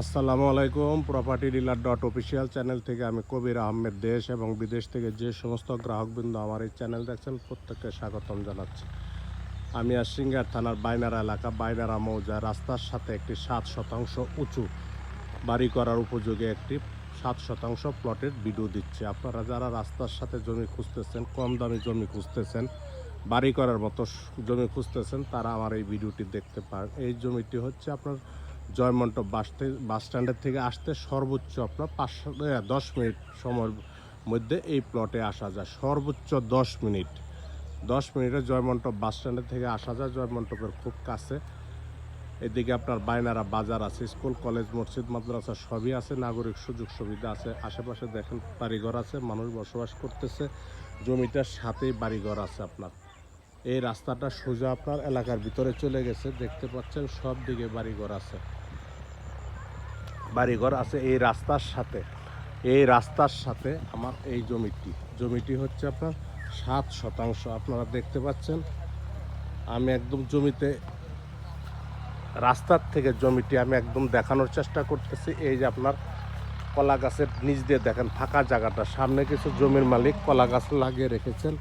আসসালামু আলাইকুম property dealer dot official channel থেকে আমি কবির আহমেদ দেশ এবং বিদেশ থেকে যে সমস্ত গ্রাহকবৃন্দ আমার এই চ্যানেল দেখছেন, প্রত্যেককে স্বাগতম জানাচ্ছি। আমি আর সিঙ্গার থানার বাইনারা এলাকা বাইনারা মৌজা, রাস্তার সাথে একটি সাত শতাংশ উঁচু বাড়ি করার উপযোগী একটি সাত শতাংশ প্লটের ভিডিও দিচ্ছে। আপনারা যারা রাস্তার সাথে জমি খুঁজতেছেন, কম দামি জমি খুঁজতেছেন, বাড়ি করার মতো জমি খুঁজতেছেন, তারা আমার এই ভিডিওটি দেখতে পারেন এই জমিটি হচ্ছে আপনার জয়মন্টপ বাস থেকে- বাস স্ট্যান্ডের থেকে আসতে সর্বোচ্চ আপনার পাঁচশো দশ মিনিট সময়ের মধ্যে এই প্লটে আসা যায়। সর্বোচ্চ দশ মিনিট। দশ মিনিটে জয়মন্টপ বাস স্ট্যান্ডের থেকে আসা যায়। জয়মন্টপের খুব কাছে। এদিকে আপনার বাইনারা বাজার আছে, স্কুল, কলেজ, মসজিদ, মাদ্রাসা সবই আছে, নাগরিক সুযোগ সুবিধা আছে। আশেপাশে দেখেন বাড়িঘর আছে, মানুষ বসবাস করতেছে। জমিটার সাথেই বাড়িঘর আছে আপনার। এই রাস্তাটা সোজা আপনার এলাকার ভিতরে চলে গেছে। দেখতে পাচ্ছেন সব দিকে বাড়িঘর আছে। বাড়িঘর আছে এই রাস্তার সাথে। এই রাস্তার সাথে আমার এই জমিটি। জমিটি হচ্ছে আপনার সাত শতাংশ। আপনারা দেখতে পাচ্ছেন, আমি একদম জমিতে, রাস্তার থেকে জমিটি আমি একদম দেখানোর চেষ্টা করতেছি। এই যে আপনার কলা গাছের নিচ দিয়ে দেখেন, ফাঁকা জায়গাটা। সামনে কিছু জমির মালিক কলা গাছ লাগিয়ে রেখেছেন।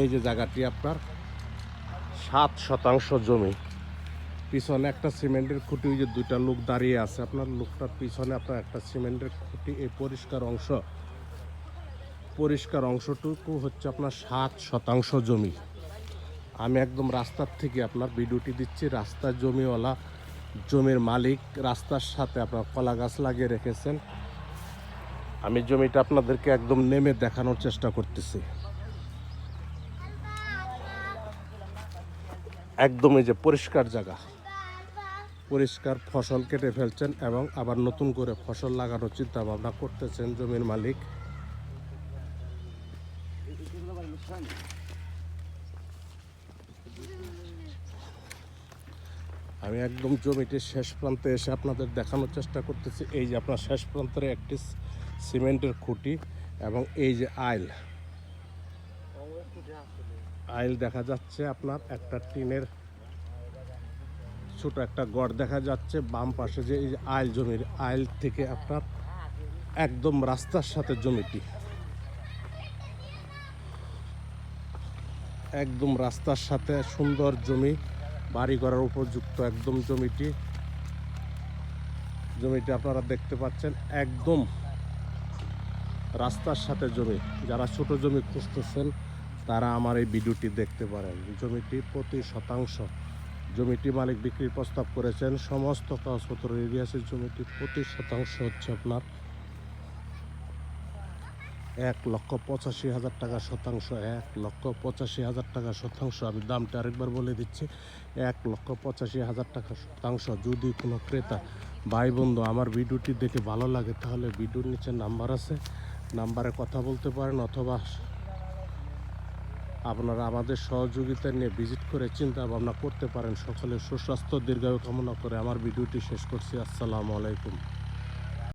এই যে জায়গাটি আপনার সাত শতাংশ জমি। পিছনে একটা সিমেন্টের খুঁটি, ওই যে দুইটা লোক দাঁড়িয়ে আছে। আপনার লোকটার পিছনে আপনার একটা সিমেন্টের খুঁটি, এই পরিষ্কার অংশ। পরিষ্কার অংশটুকু হচ্ছে আপনার সাত শতাংশ জমি। আমি একদম রাস্তার থেকে আপনার ভিডিওটি দিচ্ছি। রাস্তার জমিওয়ালা, জমির মালিক, রাস্তার সাথে আপনার কলা গাছ লাগিয়ে রেখেছেন। আমি জমিটা আপনাদেরকে একদম নেমে দেখানোর চেষ্টা করতেছি। একদম এই যে পরিষ্কার জায়গা। পরিষ্কার ফসল কেটে ফেলছেন এবং আবার নতুন করে ফসল লাগানোর চিন্তা ভাবনা করতেছেন জমির মালিক। আমি একদম জমিটির শেষ প্রান্তে এসে আপনাদের দেখানোর চেষ্টা করতেছি। এই যে আপনার শেষ প্রান্তের একটি সিমেন্টের খুঁটি এবং এই যে আইল। আইল দেখা যাচ্ছে আপনার একটা টিনের ছোট একটা গড় দেখা যাচ্ছে, বাম পাশে যে এই আইল জমির আইল থেকে আপনার একদম রাস্তার সাথে জমিটি। একদম রাস্তার সাথে সুন্দর জমি, বাড়ি করার উপযুক্ত একদম জমিটি। জমিটি আপনারা দেখতে পাচ্ছেন, একদম রাস্তার সাথে জমি। যারা ছোট জমি খুঁজতেছেন, তারা আমার এই ভিডিওটি দেখতে পারেন। জমিটি প্রতি শতাংশ জমিটি মালিক বিক্রির প্রস্তাব করেছেন। সমস্ত কাগজপত্র রেডি আছে। জমিটি প্রতি শতাংশ হচ্ছে আপনার এক লক্ষ পঁচাশি হাজার টাকা শতাংশ, এক লক্ষ পঁচাশি হাজার টাকা শতাংশ। আমি দামটা আরেকবার বলে দিচ্ছি। এক লক্ষ পঁচাশি হাজার টাকা শতাংশ। যদি কোনো ক্রেতা, ভাই, বন্ধু আমার ভিডিওটি দেখে ভালো লাগে, তাহলে ভিডিওর নিচে নাম্বার আছে। নাম্বারে কথা বলতে পারেন অথবা আপনারা আমাদের সহযোগিতা নিয়ে ভিজিট করে চিন্তা ভাবনা করতে পারেন। সকলে সুস্বাস্থ্য, দীর্ঘায়ু কামনা করে আমার ভিডিওটি শেষ করছি। আসসালামু আলাইকুম।